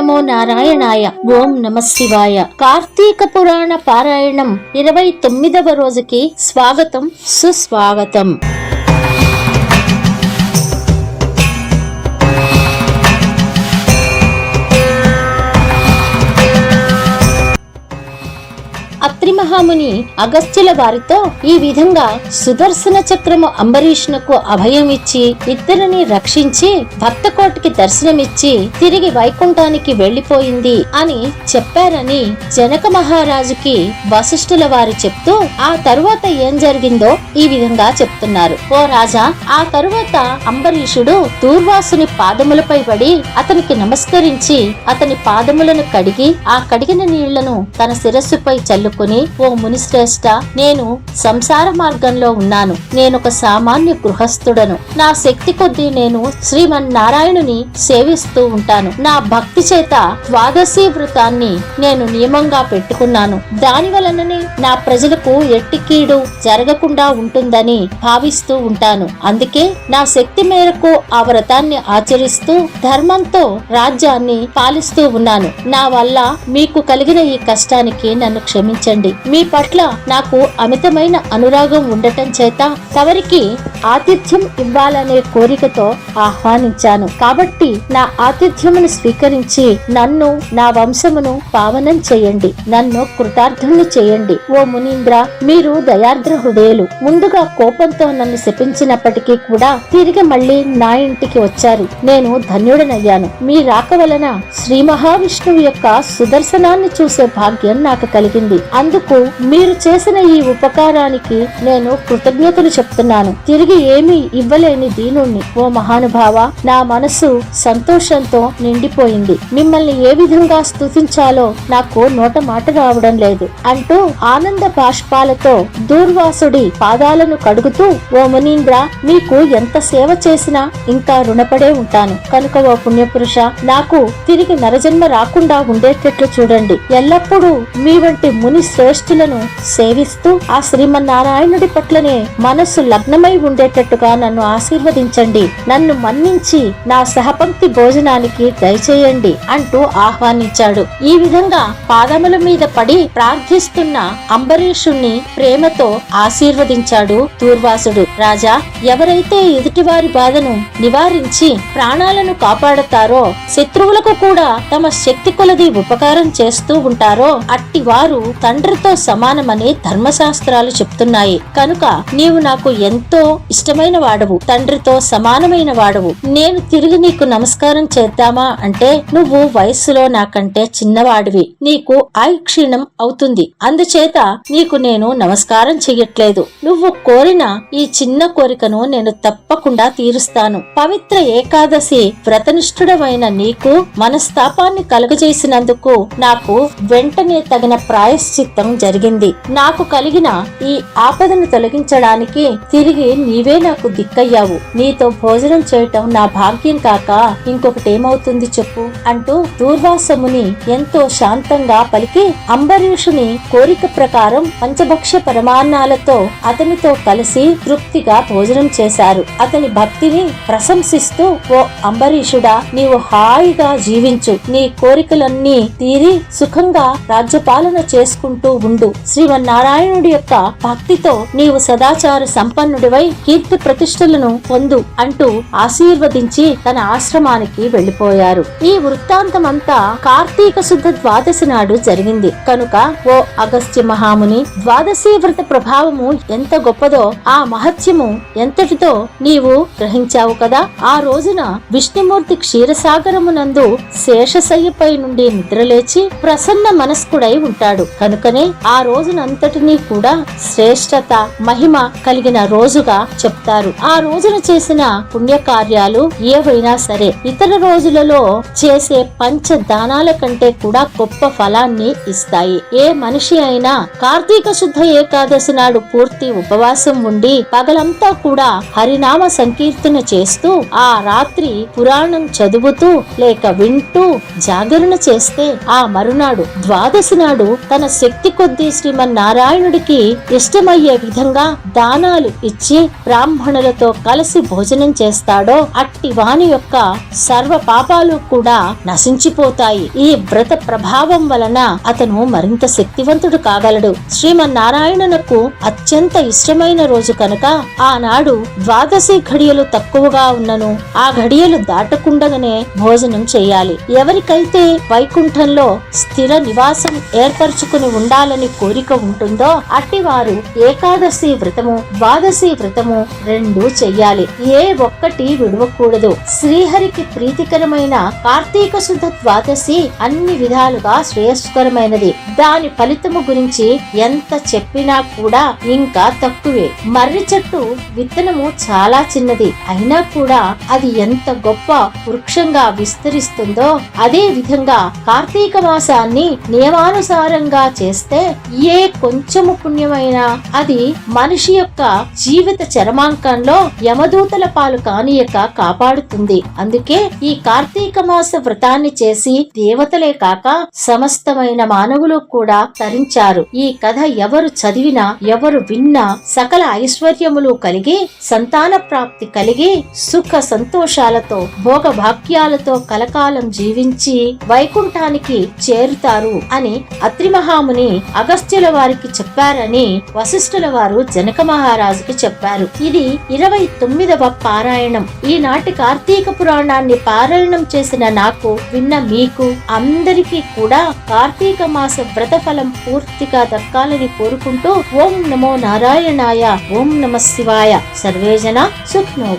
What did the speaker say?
నమో నారాయణాయ ఓం నమ శివాయ. కార్తీక పురాణ పారాయణం ఇరవై తొమ్మిదవ రోజుకి స్వాగతం సుస్వాగతం. అత్రి అగస్త్యుల వారితో ఈ విధంగా సుదర్శన చక్రము అంబరీషునకు అభయం ఇచ్చి ఇద్దరిని రక్షించి భక్తకోటికి దర్శనమిచ్చి తిరిగి వైకుంఠానికి వెళ్ళిపోయింది అని చెప్పారని జనక మహారాజుకి వశిష్ఠుల వారు చెప్తూ ఆ తరువాత ఏం జరిగిందో ఈ విధంగా చెప్తున్నారు. ఓ రాజా ఆ తరువాత అంబరీషుడు దూర్వాసుని పాదములపై పడి అతనికి నమస్కరించి అతని పాదములను కడిగి ఆ కడిగిన నీళ్ళను తన శిరస్సుపై చల్లుకుని ఓ మునిశ్రేష్ట నేను సంసార మార్గంలో ఉన్నాను. నేనొక సామాన్య గృహస్థుడను. నా శక్తి కొద్దీ నేను శ్రీమన్ నారాయణుని సేవిస్తూ ఉంటాను. నా భక్తి చేత ద్వాదశీ వ్రతాన్ని నేను నియమంగా పెట్టుకున్నాను. దాని వలననే నా ప్రజలకు ఎట్టి కీడు జరగకుండా ఉంటుందని భావిస్తూ ఉంటాను. అందుకే నా శక్తి మేరకు ఆ వ్రతాన్ని ఆచరిస్తూ ధర్మంతో రాజ్యాన్ని పాలిస్తూ ఉన్నాను. నా వల్ల మీకు కలిగిన ఈ కష్టానికి నన్ను క్షమించండి. మీ పట్ల నాకు అమితమైన అనురాగం ఉండటం చేత తవరికి ఆతిథ్యం ఇవ్వాలనే కోరికతో ఆహ్వానించాను. కాబట్టి నా ఆతిథ్యమును స్వీకరించి నన్ను నా వంశమును పావనం చేయండి. నన్ను కృతార్థుణ్ణి చేయండి. ఓ మునీంద్ర మీరు దయార్ద్ర హృదయులు ముందుగా కోపంతో నన్ను శపించినప్పటికీ కూడా తిరిగి మళ్ళీ నా ఇంటికి వచ్చారు. నేను ధన్యుడనయ్యాను. మీ రాక వలన శ్రీ మహావిష్ణువు యొక్క సుదర్శనాన్ని చూసే భాగ్యం నాకు కలిగింది. అందుకు మీరు చేసిన ఈ ఉపకారానికి నేను కృతజ్ఞతలు చెప్తున్నాను. తిరిగి ఏమీ ఇవ్వలేని దీనుణ్ణి ఓ మహానుభావ. నా మనసు సంతోషంతో నిండిపోయింది. మిమ్మల్ని ఏ విధంగా స్థుతించాలో నాకు నోట మాట రావడం లేదు. అంటూ ఆనంద బాష్పాలతో దూర్వాసుడి పాదాలను కడుగుతూ ఓ మునీంద్ర మీకు ఎంత సేవ చేసినా ఇంకా రుణపడే ఉంటాను. కనుక ఓ పుణ్యపురుష నాకు తిరిగి నరజన్మ రాకుండా ఉండేటట్లు చూడండి. ఎల్లప్పుడూ మీ వంటి ముని శ్రేష్ఠులను సేవిస్తూ ఆ శ్రీమన్నారాయణుడి పట్లనే మనస్సు లగ్నమై ఉండేటట్టుగా నన్ను ఆశీర్వదించండి. నన్ను మన్నించి నా సహపంక్తి భోజనానికి దయచేయండి అంటూ ఆహ్వానించాడు. ఈ విధంగా పాదముల మీద పడి ప్రార్థిస్తున్న అంబరీషుణ్ణి ప్రేమతో ఆశీర్వదించాడు దూర్వాసుడు. రాజా ఎవరైతే ఎదుటివారి బాధను నివారించి ప్రాణాలను కాపాడతారో శత్రువులకు కూడా తమ శక్తి కొలది ఉపకారం చేస్తూ ఉంటారో అట్టి వారు తండ్రితో సమానమని ధర్మశాస్త్రాలు చెప్తున్నాయి. కనుక నీవు నాకు ఎంతో ఇష్టమైన వాడవు తండ్రితో సమానమైన వాడవు నేను తిరిగి నీకు నమస్కారం చేద్దామా అంటే నువ్వు వయస్సులో నాకంటే చిన్నవాడివి. నీకు ఆయుక్షీణం అవుతుంది. అందుచేత నీకు నేను నమస్కారం చెయ్యట్లేదు. నువ్వు కోరిన ఈ చిన్న కోరికను నేను తప్పకుండా తీరుస్తాను. పవిత్ర ఏకాదశి వ్రతనిష్ఠుడమైన నీకు మనస్తాపాన్ని కలుగజేసినందుకు నాకు వెంటనే తగిన ప్రాయశ్చిత్తం జరిగింది. నాకు కలిగిన ఈ ఆపదను తొలగించడానికి తిరిగి నీవే నాకు దిక్కయ్యావు. నీతో భోజనం చేయటం నా భాగ్యం కాక ఇంకొకటి ఏమవుతుంది చెప్పు అంటూ దూర్వాసముని ఎంతో శాంతంగా పలికి అంబరీషుని కోరిక ప్రకారం పంచభక్ష పరమాన్నాలతో అతనితో కలిసి తృప్తిగా భోజనం చేశారు. అతని భక్తిని ప్రశంసిస్తూ ఓ అంబరీషుడా నీవు హాయిగా జీవించు. నీ కోరికలన్నీ తీరి సుఖంగా రాజ్యపాలన చేసుకుంటూ ఉండు. శ్రీమన్నారాయణుడి యొక్క భక్తితో నీవు సదాచార సంపన్నుడివై కీర్తి ప్రతిష్టలను పొందు అంటూ ఆశీర్వదించి తన ఆశ్రమానికి వెళ్ళిపోయారు ఈ వృత్తాంతమంతా కార్తీక శుద్ధ ద్వాదశి నాడు జరిగింది. కనుక ఓ అగస్త్య మహాముని ద్వాదశీ వ్రత ప్రభావము ఎంత గొప్పదో ఆ మహత్యము ఎంతటితో నీవు గ్రహించావు కదా? ఆ రోజున విష్ణుమూర్తి క్షీరసాగరమునందు శేషశయ్యపై నుండి నిద్రలేచి ప్రసన్న మనస్కుడై ఉంటాడు. కనుకనే ఆ రోజునంతటినీ కూడా శ్రేష్టత మహిమ కలిగిన రోజుగా చెప్తారు. ఆ రోజున చేసిన పుణ్యకార్యాలు ఏవైనా సరే ఇతర రోజులలో చేసే పంచ దానాల కంటే కూడా గొప్ప ఫలాన్ని ఇస్తాయి. ఏ మనిషి అయినా కార్తీక శుద్ధ ఏకాదశి నాడు పూర్తి ఉపవాసం ఉండి పగలంతా కూడా హరినామ సంకీర్తన చేస్తూ ఆ రాత్రి పురాణం చదువుతూ లేక వింటూ జాగరణ చేస్తే ఆ మరునాడు ద్వాదశి నాడు తన శక్తి కొద్ది చతుర్థి శ్రీమన్నారాయణుడికి ఇష్టమయ్యే విధంగా దానాలు ఇచ్చి బ్రాహ్మణులతో కలిసి భోజనం చేస్తాడో అట్టి వాని యొక్క సర్వ పాపాలు కూడా నశించిపోతాయి. ఈ వ్రత ప్రభావం వలన అతను మరింత శక్తివంతుడు కాగలడు. శ్రీమన్నారాయణునకు అత్యంత ఇష్టమైన రోజు కనుక ఆనాడు ద్వాదశి ఘడియలు తక్కువగా ఉన్నను. ఆ ఘడియలు దాటకుండగానే భోజనం చేయాలి. ఎవరికైతే వైకుంఠంలో స్థిర నివాసం ఏర్పరచుకుని ఉండాలని కోరిక ఉంటుందో అట్టివారు ఏకాదశి వ్రతము ద్వాదశి వ్రతము రెండు చెయ్యాలి. ఏ ఒక్కటి విడవకూడదు. శ్రీహరికి ప్రీతికరమైన కార్తీక శుద్ధ ద్వాదశి అన్ని విధాలుగా శ్రేయస్కరమైనది. దాని ఫలితము గురించి ఎంత చెప్పినా కూడా ఇంకా తక్కువే. మర్రి చెట్టు విత్తనము చాలా చిన్నది. అయినా కూడా అది ఎంత గొప్ప వృక్షంగా విస్తరిస్తుందో అదే విధంగా కార్తీక మాసాన్ని నియమానుసారంగా చేస్తే ఏ కొంచెము పుణ్యమైనా అది మనిషి యొక్క జీవిత చరమాంకంలో యమదూతల పాలు కానియక కాపాడుతుంది. అందుకే ఈ కార్తీక మాస వ్రతాన్ని చేసి దేవతలే కాక సమస్తమైన మానవులు కూడా తరించారు. ఈ కథ ఎవరు చదివినా ఎవరు విన్నా సకల ఐశ్వర్యములు కలిగి సంతాన ప్రాప్తి కలిగి సుఖ సంతోషాలతో భోగ భాగ్యాలతో కలకాలం జీవించి వైకుంఠానికి చేరుతారు అని అత్రిమహాముని అగస్త్యుల వారికి చెప్పారని వశిష్ఠుల వారు జనక మహారాజుకి చెప్పారు. ఇది ఇరవై తొమ్మిదవ పారాయణం. ఈనాటి కార్తీక పురాణాన్ని పారాయణం చేసిన నాకు విన్న మీకు అందరికీ కూడా కార్తీక మాస వ్రత ఫలం పూర్తిగా దక్కాలని కోరుకుంటూ ఓం నమో నారాయణాయ ఓం నమ శివాయ. సర్వేజన సుఖ్నో